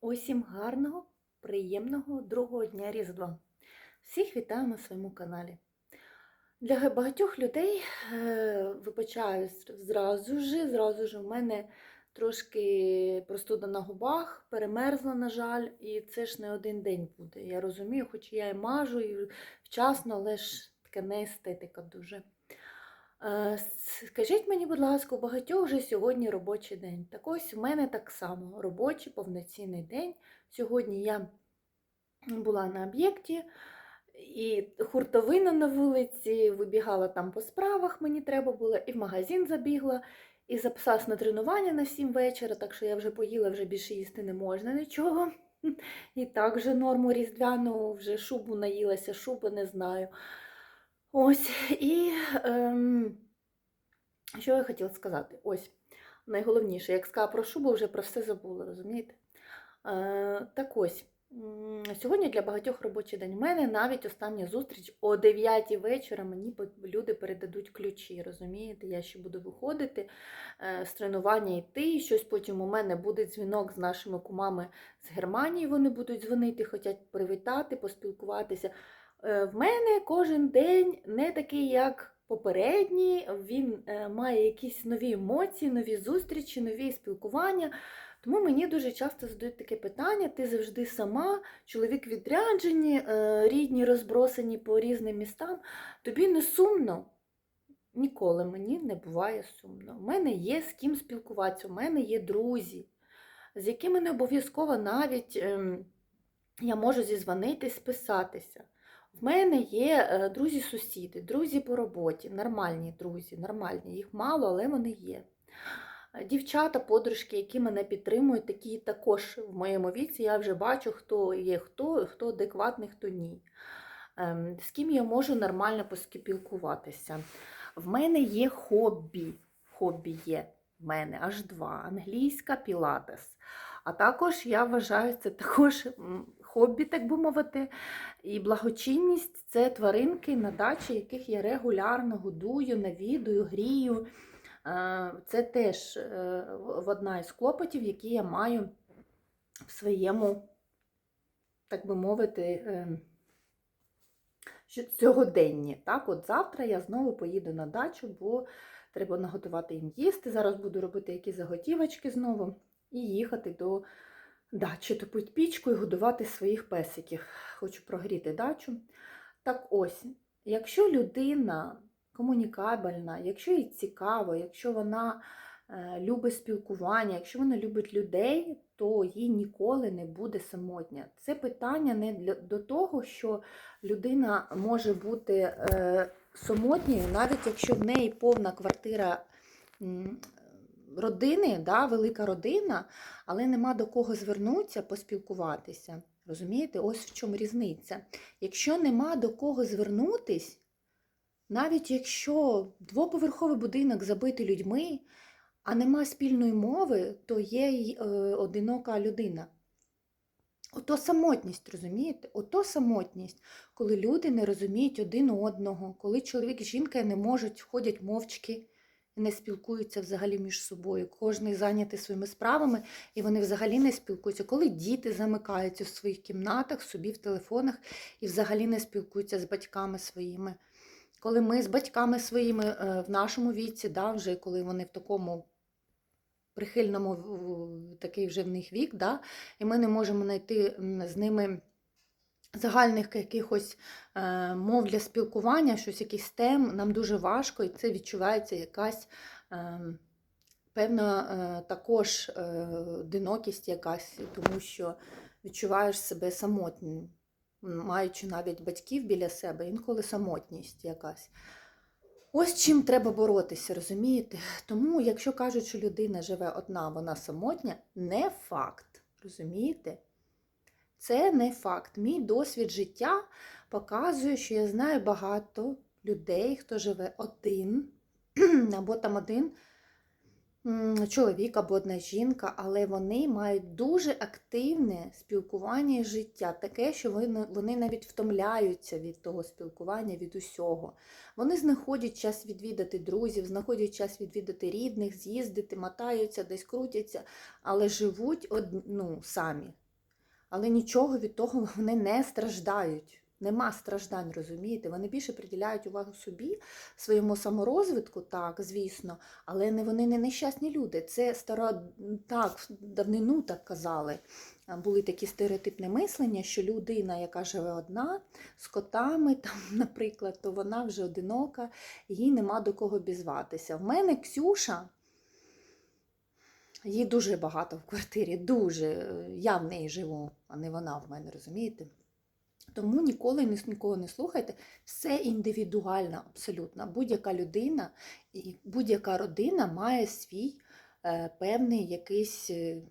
Усім гарного, приємного другого дня Різдва. Всіх вітаю на своєму каналі. Для багатьох людей е, вибачаю зразу ж, зразу ж у мене трошки простуда на губах, перемерзла, на жаль, і це ж не один день буде. Я розумію, хоч я і мажу і вчасно, але ж таке не естетика дуже. Е, Скажіть мені, будь ласка, у багатьох вже сьогодні робочий день. Так ось у мене так само робочий повноцінний день. Сьогодні я була на об'єкті, і хуртовина на вулиці, вибігала там по справах, мені треба було, і в магазин забігла, і записалась на тренування на 7 вечора, так що я вже поїла, вже більше їсти не можна нічого. І так вже норму різдвяну, вже шубу наїлася, шуби не знаю. Ось, і ем, що я хотіла сказати? Ось, найголовніше, як сказала про шубу, вже про все забула, розумієте? Е, так ось, сьогодні для багатьох робочий день. У мене навіть остання зустріч о 9 вечора мені люди передадуть ключі, розумієте? Я ще буду виходити е, з тренування йти, щось потім у мене буде дзвінок з нашими кумами з Германії, вони будуть дзвонити, хочуть привітати, поспілкуватися. Е, В мене кожен день не такий, як попередній. Він е, має якісь нові емоції, нові зустрічі, нові спілкування. Тому мені дуже часто задають таке питання: ти завжди сама, чоловік відряджені, е, рідні розбросані по різним містам. Тобі не сумно? Ніколи мені не буває сумно. У мене є з ким спілкуватися, у мене є друзі, з якими не обов'язково навіть ем, я можу зізвонитись, списатися. В мене є е, друзі-сусіди, друзі по роботі, нормальні друзі, нормальні. Їх мало, але вони є. Дівчата, подружки, які мене підтримують, такі також в моєму віці. Я вже бачу, хто є хто, хто адекватний, хто ні. Ем, З ким я можу нормально поспілкуватися. В мене є хобі. Хобі є в мене аж два: англійська пілатес. А також я вважаю, це також хобі, так би мовити, і благочинність це тваринки на дачі, яких я регулярно годую, навідую, грію. Е, Це теж е, одна із клопотів, які я маю в своєму, так би мовити, е, сьогоденні. Так, от завтра я знову поїду на дачу, бо треба наготувати їм їсти. Зараз буду робити якісь заготівочки знову і їхати до дачі, топити пічку і годувати своїх песиків. Хочу прогріти дачу. Так ось, якщо людина комунікабельна, якщо їй цікаво, якщо вона е, любить спілкування, якщо вона любить людей, то їй ніколи не буде самотня. Це питання не для, до того, що людина може бути е, самотньою, навіть якщо в неї повна квартира родини, да, велика родина, але нема до кого звернутися, поспілкуватися. Розумієте, ось в чому різниця. Якщо нема до кого звернутись, навіть якщо двоповерховий будинок забитий людьми, а нема спільної мови, то є й е, одинока людина. Ото самотність, розумієте? Ото самотність, коли люди не розуміють один одного, коли чоловік і жінка не можуть, ходять мовчки не спілкуються взагалі між собою. Кожен зайнятий своїми справами, і вони взагалі не спілкуються. Коли діти замикаються в своїх кімнатах, собі в телефонах і взагалі не спілкуються з батьками своїми. Коли ми з батьками своїми е, в нашому віці, да, вже коли вони в такому прихильному такий вже в них вік, да, і ми не можемо знайти з ними загальних якихось е, мов для спілкування, щось якийсь тем, нам дуже важко, і це відчувається якась е, певна е, також е, одинокість якась, тому що відчуваєш себе самотнім, маючи навіть батьків біля себе, інколи самотність якась. Ось чим треба боротися, розумієте? Тому, якщо кажуть, що людина живе одна, вона самотня, не факт. Розумієте? Це не факт. Мій досвід життя показує, що я знаю багато людей, хто живе один, або там один чоловік, або одна жінка, але вони мають дуже активне спілкування і життя, таке, що вони, вони навіть втомляються від того спілкування, від усього. Вони знаходять час відвідати друзів, знаходять час відвідати рідних, з'їздити, мотаються, десь крутяться, але живуть од... ну, самі. Але нічого від того вони не страждають. Нема страждань, розумієте? Вони більше приділяють увагу собі, своєму саморозвитку, так, звісно, але не вони не нещасні люди. Це стара так, давнину так казали. Були такі стереотипне мислення, що людина, яка живе одна, з котами, там, наприклад, то вона вже одинока, їй нема до кого бізватися. В мене Ксюша. Її дуже багато в квартирі, дуже. Я в неї живу, а не вона в мене, розумієте? Тому ніколи ні- нікого не слухайте. Все індивідуально, абсолютно. Будь-яка людина і будь-яка родина має свій е, певний якийсь е,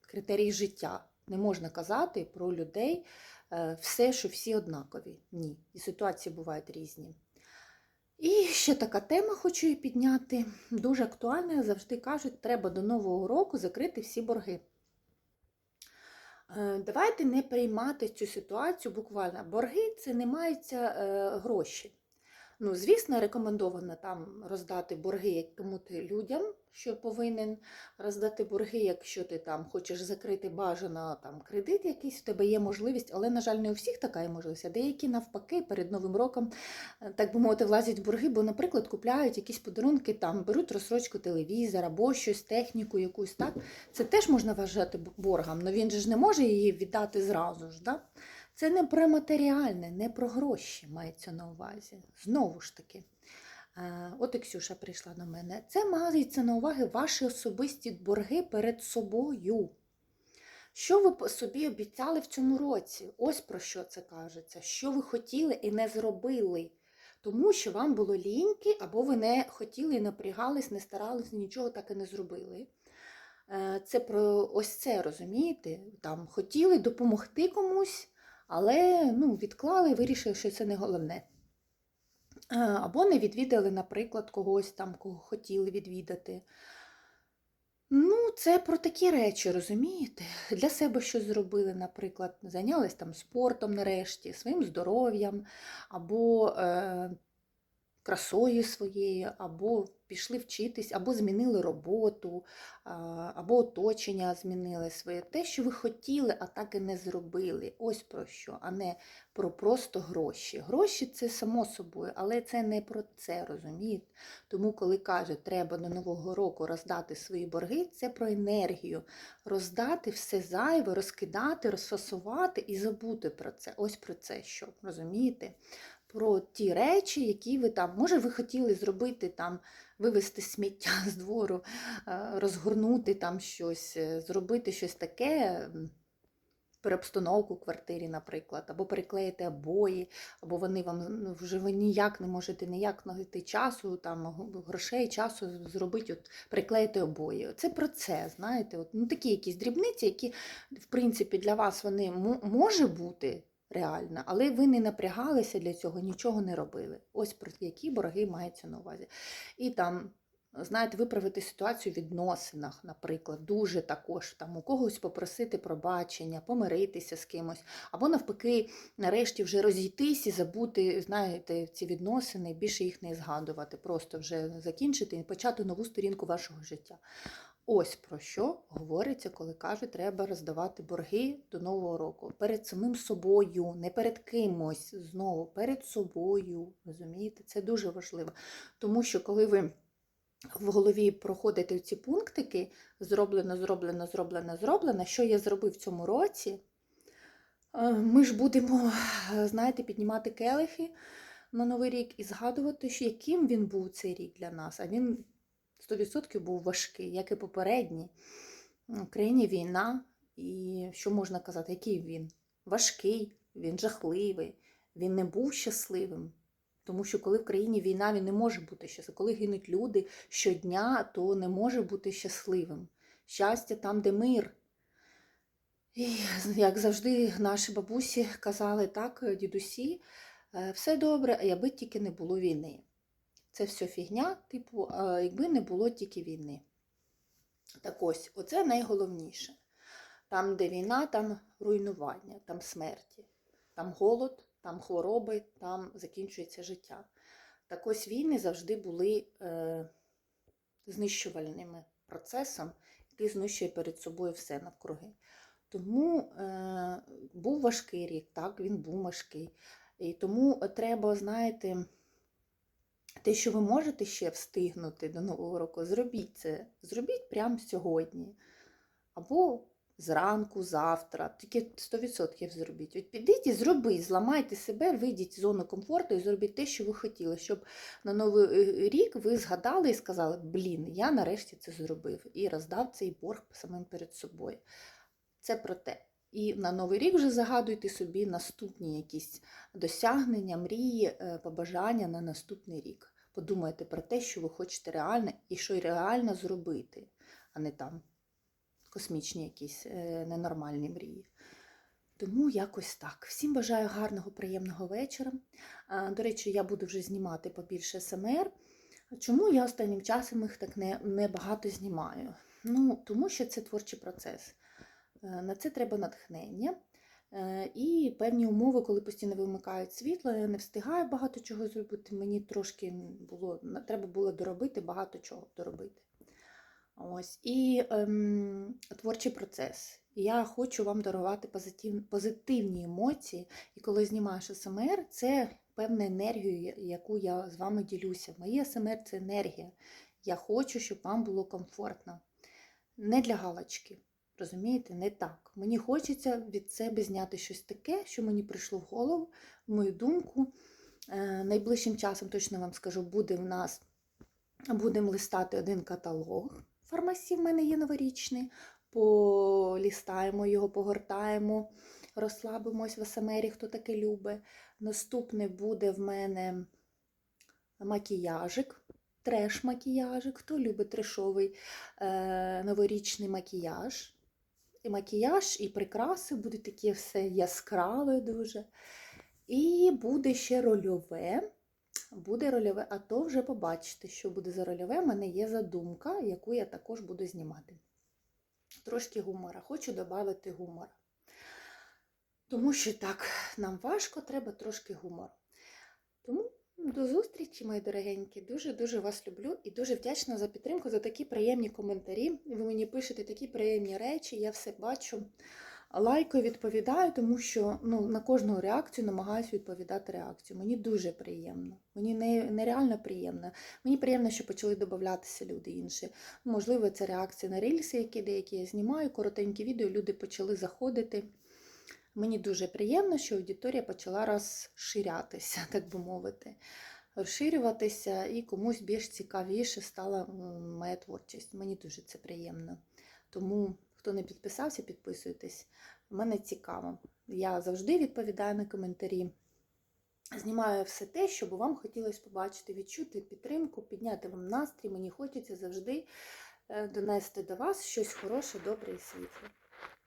критерій життя. Не можна казати про людей е, все, що всі однакові. Ні. І ситуації бувають різні. І ще така тема хочу її підняти. Дуже актуальна. Завжди кажуть, треба до Нового року закрити всі борги. Е, Давайте не приймати цю ситуацію буквально. Борги це не маються е, гроші. Ну, звісно, рекомендовано там роздати борги якому-то людям, що повинен роздати борги, якщо ти там хочеш закрити бажано там кредит якийсь, в тебе є можливість, але, на жаль, не у всіх така є можливість, а деякі навпаки перед Новим роком, е, так би мовити, влазять в борги, бо, наприклад, купляють якісь подарунки, там беруть розсрочку телевізора або щось, техніку якусь, так? Це теж можна вважати боргом, але він же ж не може її віддати зразу ж. Да? Це не про матеріальне, не про гроші мається на увазі. Знову ж таки. От і Ксюша прийшла до мене. Це мається на увазі ваші особисті борги перед собою. Що ви собі обіцяли в цьому році? Ось про що це кажеться. Що ви хотіли і не зробили. Тому що вам було ліньки, або ви не хотіли напрягались, не старались, нічого так і не зробили. Е, Це про ось це, розумієте? Там хотіли допомогти комусь, але ну, відклали вирішили, що це не головне. Е, Або не відвідали, наприклад, когось там, кого хотіли відвідати. Ну, це про такі речі, розумієте? Для себе щось зробили, наприклад, зайнялись там спортом нарешті, своїм здоров'ям, або е, красою своєю, або пішли вчитись, або змінили роботу, або оточення змінили своє. Те, що ви хотіли, а так і не зробили. Ось про що, а не про просто гроші. Гроші це само собою, але це не про це, розумієте? Тому, коли кажуть, треба до Нового року роздати свої борги, це про енергію. Роздати все зайве, розкидати, розфасувати і забути про це. Ось про це що, розумієте? Про ті речі, які ви там, може, ви хотіли зробити там, вивезти сміття з двору, е, розгорнути там щось, е, зробити щось таке, переобстановку в квартирі, наприклад, або переклеїти обої, або вони вам ну, вже ви ніяк не можете ніяк знайти часу, там грошей, часу зробити, от приклеїти обої. Це про це, знаєте, от, ну, такі якісь дрібниці, які, в принципі, для вас вони мо- може бути реально, але ви не напрягалися для цього, нічого не робили. Ось про які борги мається на увазі. І там. Знаєте, виправити ситуацію в відносинах, наприклад, дуже також там у когось попросити пробачення, помиритися з кимось, або навпаки, нарешті вже розійтись і забути, знаєте, ці відносини, більше їх не згадувати, просто вже закінчити і почати нову сторінку вашого життя. Ось про що говориться, коли кажуть, треба роздавати борги до Нового року. Перед самим собою, не перед кимось, знову перед собою. Розумієте, це дуже важливо. Тому що коли ви в голові проходите ці пунктики, зроблено, зроблено, зроблено, зроблено, що я зробив в цьому році, е, ми ж будемо, знаєте, піднімати келихи на Новий рік і згадувати, яким він був цей рік для нас. А він 100% був важкий, як і попередній. В країні війна, і що можна казати, який він? Важкий, він жахливий, він не був щасливим. Тому що коли в країні війна, він не може бути щасливим. Коли гинуть люди щодня, то не може бути щасливим. Щастя там, де мир. І, як завжди, наші бабусі казали так, дідусі, «Е, все добре, а якби тільки не було війни. Це все фігня, типу, якби не було тільки війни. Так ось, оце найголовніше. Там, де війна, там руйнування, там смерті, там голод, там хвороби, там закінчується життя. Так ось війни завжди були е, знищувальним процесом, який знищує перед собою все навкруги. Тому е, був важкий рік, так, він був важкий. І тому треба, знаєте, те, що ви можете ще встигнути до Нового року, зробіть це. Зробіть прямо сьогодні. Або зранку, завтра. Тільки 100% зробіть. От підіть і зробіть, зламайте себе, вийдіть з зони комфорту і зробіть те, що ви хотіли, щоб на Новий е, рік ви згадали і сказали, блін, я нарешті це зробив. І роздав цей борг самим перед собою. Це про те. І на Новий рік вже загадуйте собі наступні якісь досягнення, мрії, е, побажання на наступний рік. Подумайте про те, що ви хочете реально і що реально зробити, а не там космічні якісь е, ненормальні мрії. Тому якось так. Всім бажаю гарного, приємного вечора. До речі, я буду вже знімати побільше СМР. Чому я останнім часом їх так не, не багато знімаю? Ну, тому що це творчий процес. Е, На це треба натхнення. Е, І певні умови, коли постійно вимикають світло, я не встигаю багато чого зробити. Мені трошки було, треба було доробити, багато чого доробити. Ось. І ем, творчий процес. Я хочу вам дарувати позитив, позитивні емоції. І коли знімаєш СМР, це певна енергія, яку я з вами ділюся. Моє СМР це енергія. Я хочу, щоб вам було комфортно. Не для галочки. Розумієте, не так. Мені хочеться від себе зняти щось таке, що мені прийшло в голову, в мою думку. Е, найближчим часом, точно вам скажу, буде в нас будемо листати один каталог. Фармасі в мене є новорічний. Полістаємо його, погортаємо, розслабимось в СМРі, хто таке любить. Наступний буде в мене макіяжик, треш-макіяжик. Хто любить трешовий е, новорічний макіяж. І макіяж, і прикраси будуть такі все яскраве дуже. І буде ще рольове. Буде рольове, а то вже побачите, що буде за рольове. У мене є задумка, яку я також буду знімати. Трошки гумора. Хочу додати гумора. Тому що так, нам важко, треба трошки гумору. Тому до зустрічі, мої дорогенькі. Дуже-дуже вас люблю і дуже вдячна за підтримку, за такі приємні коментарі. Ви мені пишете такі приємні речі, я все бачу. Лайкою відповідаю, тому що ну, на кожну реакцію намагаюся відповідати реакцію. Мені дуже приємно. Мені нереально приємно. Мені приємно, що почали додатися люди інші. Можливо, це реакція на рельси, які деякі я знімаю, коротенькі відео, люди почали заходити. Мені дуже приємно, що аудиторія почала розширятися, так би мовити, розширюватися, і комусь більш цікавіше стала моя творчість. Мені дуже це приємно. Тому, хто не підписався, підписуйтесь. Мене цікаво. Я завжди відповідаю на коментарі. Знімаю все те, що вам хотілося побачити, відчути підтримку, підняти вам настрій. Мені хочеться завжди е, донести до вас щось хороше, добре і світле.